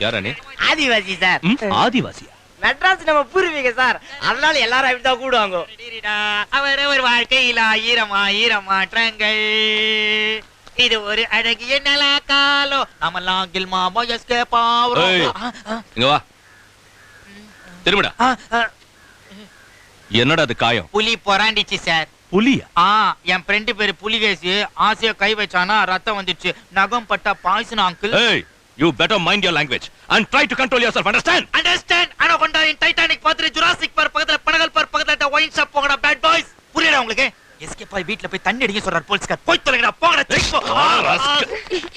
யாரா நீ ஆதிவாசி சார். ம், ஆதிவாசியா? மெட்ராஸ் நம்ம பூர்வீக சார். அதனால எல்லாரும் அப்படிதான் கூடுவாங்க. அவர் ஒரு வாழ்க்கையில் ஆயிரம் ஆயிரம் மாற்றங்கள் இது ஒரு அழகிய நில காலம் நாமெல்லாம் கில்மா பாயஸ்கே ஏய். பாவரம் இங்க வா. திரும்பிடா. என்னடா அது காயம்? புலி பொறாண்டிச்சு சார். புலியா? ஆ என் ஃப்ரெண்டு பேரு புலிகேசி ஆசையா கை வச்சானா ரத்தம் வந்துச்சு. நகம் பட்டா பாய்சன் அங்கிள் ஏய் you better mind your language and try to control yourself understand understand anaconda in Titanic பாத்துட்டு ஜுராசிக் பார்க் பக்கத்துல பனகல் பார்க் பக்கத்துல ஒயின் ஷாப் போங்கடா பேட் பாய்ஸ் புரியல உங்களுக்கு? எஸ்கேப் ஆகி வீட்ல போய் தண்ணி அடிக்க சொல்றாரு போலீஸ்கார். போய் தொலைங்கடா போங்கடா செக் போ.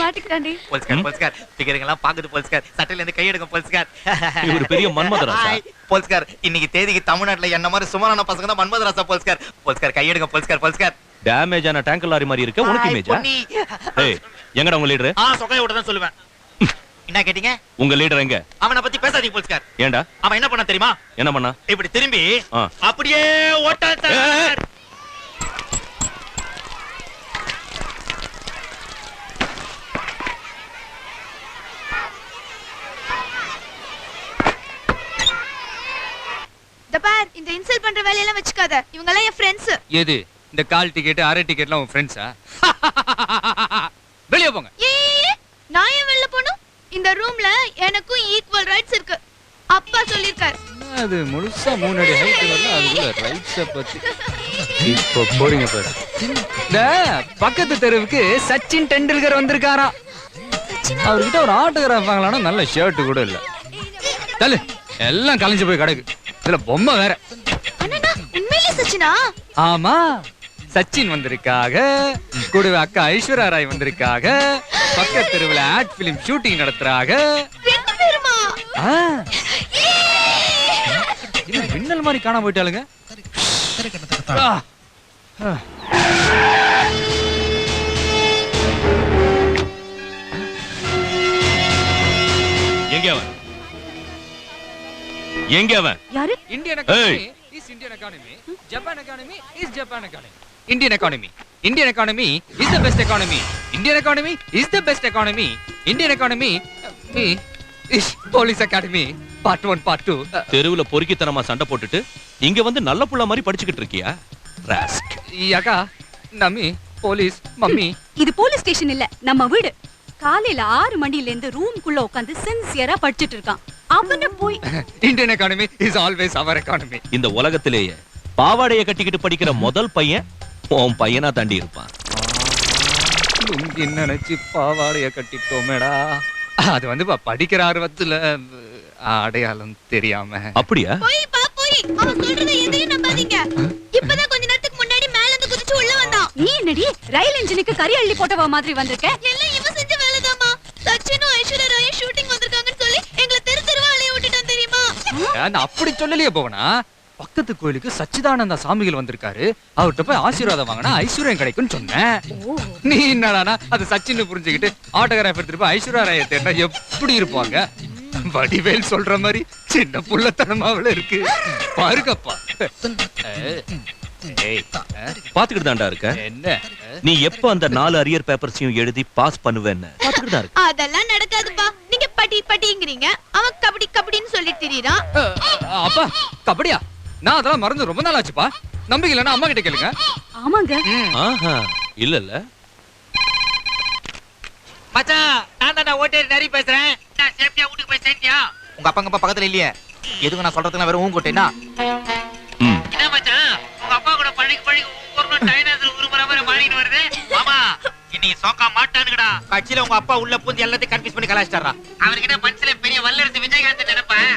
மாட்டிக்கிட்டாண்டி போலீஸ்கார் போலீஸ்கார். பிகருங்கெல்லாம் பாக்குது போலீஸ்கார். சட்டையில இருந்து கை எடுங்க போலீஸ்கார். இவரு பெரிய மன்மதராசா. போலீஸ்கார் இன்னைக்கு தேதிக்கு தமிழ்நாட்டுல என்ன மாதிரி சுமாரான பசங்க தான் மன்மதராசா போலீஸ்கார். போலீஸ்கார் கை எடுங்க போலீஸ்கார் போலீஸ்கார். டேமேஜ் ஆன டேங்க் லாரி மாதிரி இருக்க. உனக்கு இமேஜா. ஏய் எங்கடா உங்க லீடர் ஆ சொகைய விட தான் சொல்லுவேன். என்ன கேட்டீங்க? உங்க லீடர் எங்க? அவனை பத்தி பேசாதீங்க போலீஸ்கார். ஏன்டா அவன் என்ன பண்ண தெரியுமா? என்ன பண்ணா? இப்படி திரும்பி. அப்படியே. சார். இந்த பார் இந்த இன்சல்ட் பண்ற வேலையெல்லாம் வச்சுக்காத. இவங்க எல்லாம் என் ஃப்ரெண்ட்ஸ் எது? இந்த கால் டிக்கெட் அரை டிக்கெட்லாம் உன் ஃப்ரெண்ட்ஸா இந்த ரூம்ல எனக்கும் ஈக்குவல் ரைட்ஸ் இருக்கு. அப்பா சொல்லிருக்காரு அது முழுசா மூணு அடி ஹைட் வரல அதுக்குள்ள ரைட்ஸ பத்தி. இப்போ போறீங்க பாரு. இந்த பக்கத்து தெருவுக்கு சச்சின் டெண்டுல்கர் வந்திருக்காராம். அவர்கிட்ட ஒரு ஆட்டோகிராஃப் வாங்கலாம்னா நல்ல ஷர்ட் கூட இல்ல. தள்ளு. எல்லாம் கலைஞ்சு போய் கிடக்கு. இதுல பொம்மை வேற. அண்ணா உண்மையிலே சச்சினா? ஆமா. சச்சின் வந்திருக்காக. கூடவே அக்கா ஐஸ்வர்யா ராய் வந்திருக்காக. பக்கத்து தெருவுல ஆட் பிலிம் ஷூட்டிங் நடத்துறாங்க என்ன மின்னல் மாதிரி காணாம போயிட்டாளுங்க. எங்க அவன்? எங்க அவன்? யாரு? Indian. Economy is Indian economy Japan economy is Japan economy Indian economy Indian economy is the best economy Indian economy is the best economy Indian economy police academy part one part two தெருவுல பொறுக்கித்தனமா சண்டை போட்டுட்டு இங்க வந்து நல்ல புள்ள மாதிரி படிச்சுக்கிட்டு இருக்கியா? ராஸ்க் அக்கா நம்மி போலீஸ் மம்மி. இது போலீஸ் ஸ்டேஷன் இல்ல நம்ம வீடு. காலையில ஆறு மணில இருந்து ரூம்குள்ள உட்காந்து சின்சியரா படிச்சிட்டு இருக்கான். அவன போய் Indian economy is always our economy இந்த உலகத்திலேயே பாவாடைய கட்டிக்கிட்டு படிக்கிற முதல் பையன் உன் பையனா தாண்டி இருப்பான். லுங்கி நினைச்சு பாவாடைய கட்டிட்டோமேடா. அது வந்து ப- படிக்கிற ஆர்வத்துல அடையாளம் தெரியாம. அப்படியா? போய் பா போய். அவன் சொல்றத எதையும் நம்பாதீங்க. இப்பதான் கொஞ்ச நேரத்துக்கு முன்னாடி மேல இருந்து குதிச்சு உள்ள வந்தான். நீ என்னடி ரயில் இன்ஜினுக்கு கறி அள்ளி போட்டவ மாதிரி வந்திருக்க? எல்லாம் இவன் செஞ்ச வேலைதாம்மா. சச்சினும் ஐஸ்வர்யா ராயும் ஷூட்டிங் வந்திருக்காங்கன்னு சொல்லி எங்களை தெரு தெருவா அலைய விட்டுட்டான் தெரியுமா? நான் அப்படி சொல்லலையே போவனா? பக்கத்து கோயிலுக்கு சச்சிதானந்த சாமிகள் வந்திருக்காரு. அவர்கிட்ட போய் ஆசீர்வாதம் வாங்கினா ஐஸ்வர்யம் கிடைக்கும்னு சொன்னேன். நீ என்னடானா அது சச்சின்னு புரிஞ்சுக்கிட்டு ஆட்டோகிராஃப் எடுத்துட்டு போய் ஐஸ்வர்யா ராய தேட்டா எப்படி இருப்பாங்க? வடிவேல் சொல்ற மாதிரி சின்ன புள்ளத்தனமாவில இருக்கு. பாருங்கப்பா. பாத்துக்கிட்டு தான்டா இருக்க. என்ன? நீ எப்ப அந்த நாலு அரியர் பேப்பர்ஸையும் எழுதி பாஸ் பண்ணுவேன்னு? பாத்துக்கிட்டு தான் இருக்க. அதெல்லாம் நடக்காதுப்பா. நீங்க பட்டி பட்டிங்கிறீங்க அவன் கபடி கபடின்னு சொல்லி திரியறான். அப்பா கபடியா? நான் அதெல்லாம் மறந்து ரொம்ப நாள் ஆச்சுப்பா. நம்பிக்கை இல்லைன்னா அம்மா கிட்ட கேளுங்க. ஆமாங்க. ஆஹா இல்ல இல்ல மச்சான் நான் தான் ஓட்டேரி நரி பேசுறேன். நான் சேஃப்டியா வீட்டுக்கு போய் சேர்ந்தியா? உங்க அப்பா அப்பா பக்கத்துல இல்லையே. எதுக்கு நான் சொல்றதுக்கு வெறும் ஊன் கொட்டேனா ம். என்ன மச்சான் உங்க அப்பா கூட பழகி பழகி நாள் டைனாசர் உருமுறை மாதிரி மாறிட்டு வருது. மாமா இன்னைக்கு சோக்கா மாட்டானுங்கடா. கட்சியில உங்க அப்பா உள்ள பூந்து எல்லாத்தையும் கன்ஃபியூஸ் பண்ணி கலாச்சிட்டாரா அவர்கிட்ட மனசுல பெரிய வல்லரசு விஜயகாந்த் நினைப்பேன்.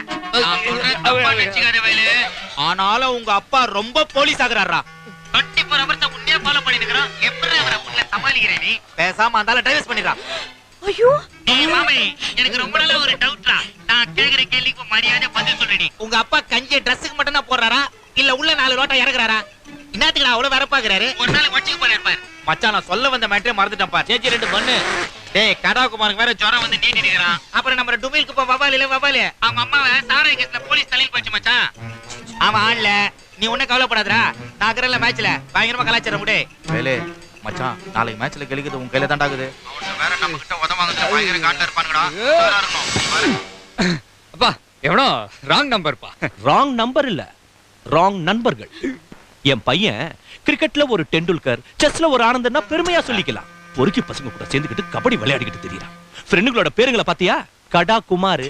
ஆனாலும் உங்க அப்பா ரொம்ப போலீஸ் ஆகுறாரா? டுவெண்ட்டி ஃபோர் ஹவர்ஸ் உன்னே ஃபாலோ பண்ணிட்டு இருக்கிறோம் எப்படி அவரை உள்ள சமாளிக்கிறேன் நீ? பேசாம அந்த டைவர்ஸ் பண்ணிடுறான். ஐயோ. மாமே எனக்கு ரொம்ப நாளா ஒரு டவுட்ரா நான் கேக்குற கேள்விக்கு மரியாதை பதில் சொல்லுடி உங்க அப்பா கஞ்சி ட்ரெஸ்ஸுக்கு மட்டும் தான் போடுறாரா? இல்ல உள்ள நாலு ரோட்டா இறக்குறாரா? என்னத்துக்கு அவ்வளவு வேற பாக்குறாரு ஒரு நாள் வச்சுக்கு போறாரு பாரு மச்சான் நான் சொல்ல வந்த மேட்டரே மறந்துட்டேன் பாரு சேச்சி ரெண்டு பண்ணு. டேய் கடாகுமாருக்கு வேற ஜுரம் வந்து நீட்டி நிக்கிறான் அப்புறம் நம்ம டுமிலுக்கு போ வபால் இல்ல வபால் அவங்க அம்மாவை சாராய கேஸ்ல போலீஸ் தலையில் போச்சு மச்சான். அவன் ஆள்ல நீ ஒண்ணும் கவலைப்படாதடா. நான் இருக்கிறல மேட்ச்ல பயங்கரமா கலாச்சாரம் முடி வேலு மச்சான் நாளைக்கு மேட்ச்ல கெலிக்குது உன் கையில வேற நம்ம கிட்ட உதவாங்க பயங்கர இருப்பானுங்கடா. அப்பா எவனோ? ராங் நம்பர்ப்பா ராங் நம்பர் இல்ல. ராங் நண்பர்கள். என் பையன் கிரிக்கெட்ல ஒரு டெண்டுல்கர் செஸ்ல ஒரு ஆனந்தன்னா பெருமையா சொல்லிக்கலாம். பொறுக்கி பசங்க கூட சேர்ந்துக்கிட்டு கபடி விளையாடிக்கிட்டு தெரியறான். ஃப்ரெண்டுகளோட பேருங்களை பாத்தியா கடா குமார்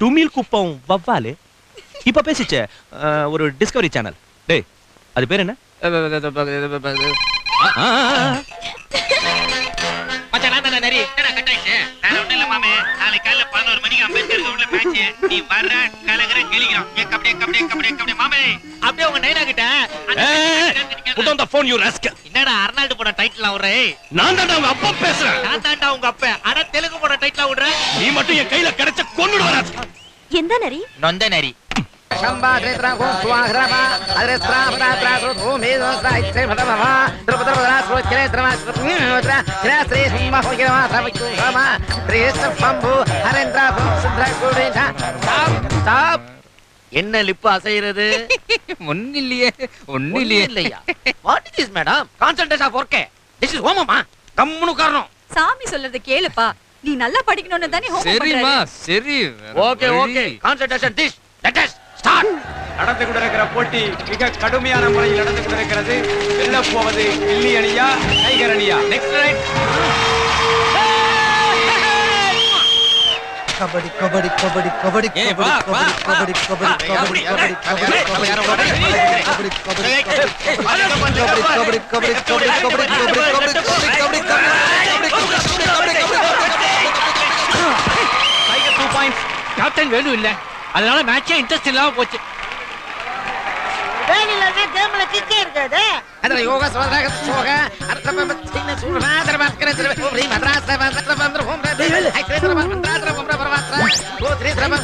டுமில் குப்பம் வவ்வாலு இப்ப பேசிச்சே ஒரு டிஸ்கவரி சேனல் டேய் அது பேர் என்ன என்னடா அர்னால்டு போட டைட்டில் விடுறே நான் தான் அப்பா பேசுறேன் நான் தான்டா உங்க அப்பா ஆனா தெலுங்கு போட டைட்டில் விடுறேன் நீ மட்டும் என் கையில கிடைச்ச கொண்டுடுவ எந்த நொந்த நரி என்ன லிப்பு அசைறது ஒண்ணு இல்லையே ஒண்ணு இல்லையே இல்லையா what is madam concentrate of work this is ஹோமமா கம்முனு உட்காரணும். சாமி சொல்றத கேளுப்பா. நீ நல்லா படிக்கணும்னு தானே ஹோம் சரிம்மா சரி okay. Okay concentration this let us start நடந்து கொண்டிருக்கிற போட்டி மிக கடுமையான முறையில் நடந்து கொண்டிருக்கிறது வெல்ல போவது கில்லி அணியா டைகர் அணியா நெக்ஸ்ட் ரைட் கபடி கபடி கபடி கபடி ஏய், கபடி வா, வா, kabaddi kabaddi kabaddi kabaddi kabaddi kabaddi kabaddi kabaddi kabaddi kabaddi kabaddi kabaddi kabaddi kabaddi kabaddi kabaddi two points captain வேணும் இல்ல அதனால மேட்சே இன்ட்ரெஸ்ட் இல்லாம போச்சு. வேலை இல்லாம கேம்ல யோகா சோதா சோகா. அர்த்தம் சின்ன சூரா தரபாஸ்கர திரவபுரி மத்ராஸ் தரபாந்தர ஹோம் ஐத்ரேத்ரபா மத்ராத்ரபா பரவாத்ரா கோத்ரேத்ரபா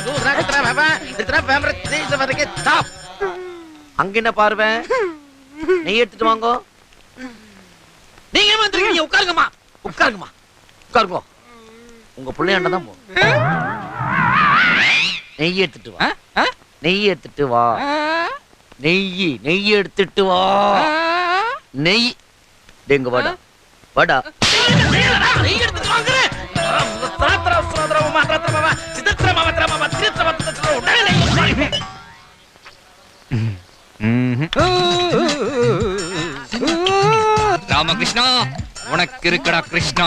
அங்க என்ன பார்வை? நீ வாங்கோ. நீங்க வந்துருக்கீங்க உட்காருங்கம்மா. உட்காருங்கம்மா. உட்காருங்க. உங்க பிள்ளையாண்ட தான் போ. நெய் எடுத்துட்டு வா நெய் எடுத்துட்டு வா நெய் நெய் எடுத்துட்டு வா நெய் டெங்கு வாடா வாடா ராமகிருஷ்ணா உனக்கு இருக்கடா கிருஷ்ணா